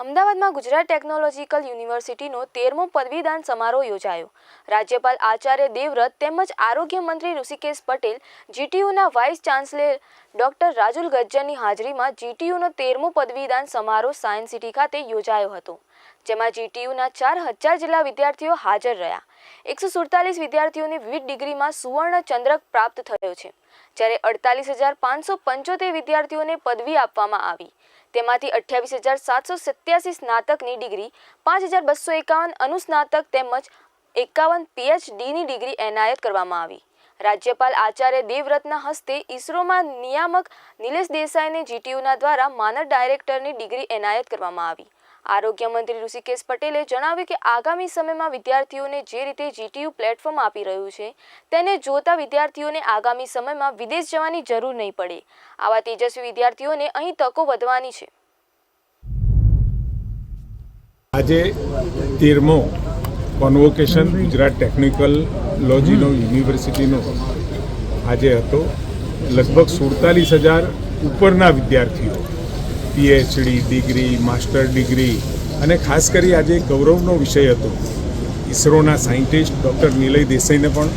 અમદાવાદમાં ગુજરાત ટેકનોલોજીકલ યુનિવર્સિટીનો તેરમો પદવીદાન સમારોહ યોજાયો. રાજ્યપાલ આચાર્ય દેવવ્રત તેમજ આરોગ્ય મંત્રી ઋષિકેશ પટેલ, જીટીયુના વાઇસ ચાન્સેલર ડોક્ટર રાજુલ ગજ્જરની હાજરીમાં જીટીયુનો તેરમો પદવીદાન સમારોહ સાયન્સ સિટી ખાતે યોજાયો હતો, જેમાં જીટીયુના ચાર હજાર જેટલા વિદ્યાર્થીઓ હાજર રહ્યા. એકસો સુડતાલીસ વિદ્યાર્થીઓને વિવિધ ડિગ્રીમાં સુવર્ણ ચંદ્રક પ્રાપ્ત થયો છે, જ્યારે અડતાલીસ હજાર પાંચસો પંચોતેર વિદ્યાર્થીઓને પદવી આપવામાં આવી. તેમાંથી અઠ્યાવીસ હજાર સાતસો સત્યાસી સ્નાતકની ડિગ્રી, પાંચ હજાર બસો એકાવન અનુસ્નાતક તેમજ એકાવન પીએચડીની ડિગ્રી એનાયત કરવામાં આવી. રાજ્યપાલ આચાર્ય દેવવ્રતના હસ્તે ઇસરોમાં નિયામક નિલેશ દેસાઈને જીટીયુના દ્વારા માનદ ડાયરેક્ટરની ડિગ્રી એનાયત કરવામાં આવી. આરોગ્ય મંત્રી ઋષિકેશ પટેલે જણાવ્યું કે આગામી સમયમાં વિદ્યાર્થીઓને જે રીતે જીટીયુ પ્લેટફોર્મ આપી રહ્યું છે તેને જોતા વિદ્યાર્થીઓને આગામી સમયમાં વિદેશ જવાની જરૂર નહીં પડે. આવા તેજસ્વી વિદ્યાર્થીઓને અહીં તકો વધવાની છે. આજે તેરમો કોન્વોકેશન ગુજરાત ટેકનિકલ લોજીનો યુનિવર્સિટીનો આજે હતો. લગભગ સુડતાલીસ હજાર ઉપરના વિદ્યાર્થીઓ પીએચડી ડિગ્રી માસ્ટર ડિગ્રી અને ખાસ કરી આજે ગૌરવનો વિષય હતો. ઇસરોના સાયન્ટિસ્ટ ડૉક્ટર નિલય દેસાઈને પણ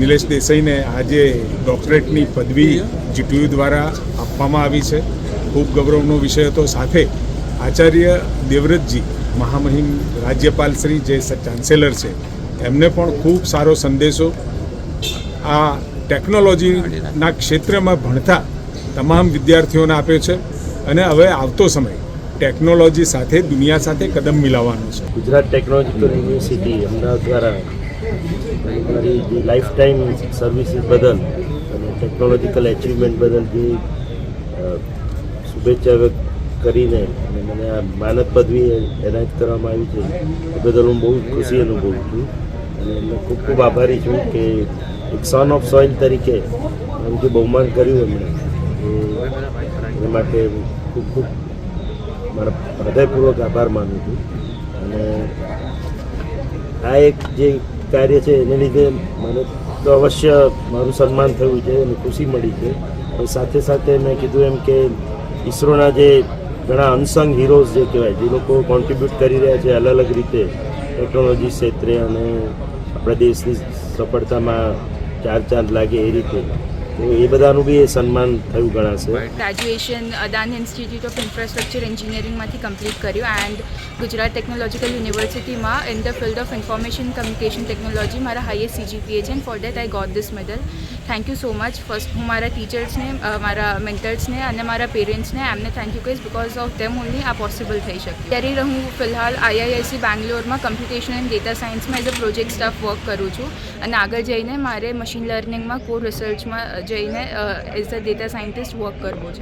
નિલેશ દેસાઈને આજે ડૉક્ટરેટની પદવી જીટીયુ દ્વારા આપવામાં આવી છે. ખૂબ ગૌરવનો વિષય હતો. સાથે આચાર્ય દેવવ્રતજી, મહામહિમ રાજ્યપાલ શ્રી જે ચાન્સેલર છે, એમને પણ ખૂબ સારો સંદેશો. આ ટેકનોલોજીના ક્ષેત્રમાં ભણતા તમામ વિદ્યાર્થીઓને આપ્યો છે. અને હવે આવતો સમય ટેકનોલોજી સાથે, દુનિયા સાથે કદમ મિલાવવાનો છે. ગુજરાત ટેકનોલોજીકલ યુનિવર્સિટી અમદાવાદ દ્વારા મારી જે લાઈફ ટાઈમ સર્વિસીસ બદલ અને ટેકનોલોજીકલ એચિવમેન્ટ બદલ જે શુભેચ્છા વ્યક્ત કરીને મને આ માનદ પદવી એનાયત કરવામાં આવી છે, એ બદલ હું બહુ ખુશી અનુભવું છું. અને એમને ખૂબ ખૂબ આભારી છું કે એક સન ઓફ સોઇલ તરીકે એમ જે બહુમાન કર્યું એમણે એ માટે ખૂબ ખૂબ મારા હૃદયપૂર્વક આભાર માનું છું. અને આ એક જે કાર્ય છે, એને લીધે મને તો અવશ્ય મારું સન્માન થયું છે અને ખુશી મળી છે. પણ સાથે સાથે મેં કીધું એમ કે ઈસરોના જે ઘણા અનસંગ હીરોઝ જે કહેવાય, જે લોકો કોન્ટ્રીબ્યુટ કરી રહ્યા છે અલગ અલગ રીતે ટેકનોલોજી ક્ષેત્રે અને આપણા દેશની સફળતામાં ચાર ચાંદ લાગે એ રીતે. એ બધાનું બી સન્માન થયું ગણાશે graduation Adani institute of infrastructure એન્જિનિયરિંગમાંથી complete કર્યું એન્ડ ગુજરાત ટેકનોલોજીકલ યુનિવર્સિટીમાં in the field of information communication technology મારા હાઈએસ્ટ સીજીપીએ છે and for that I got this medal thank you so much first હું મારા ટીચર્સને મારા મેન્ટર્સને અને મારા પેરેન્ટ્સને એમને થેન્ક યુ કહીશ બિકોઝ ઓફ ધેમ ઓનલી આ પોસિબલ થઈ શકે. ત્યારે હું ફિલહાલ આઈઆઈએસસી બેંગ્લોરમાં કમ્પ્યુટેશન એન્ડ ડેટા સાયન્સમાં as a project staff work કરું છું. અને આગળ જઈને મારે મશીન લર્નિંગમાં કો રિસર્ચમાં જઈને as a data scientist work કરવો છે.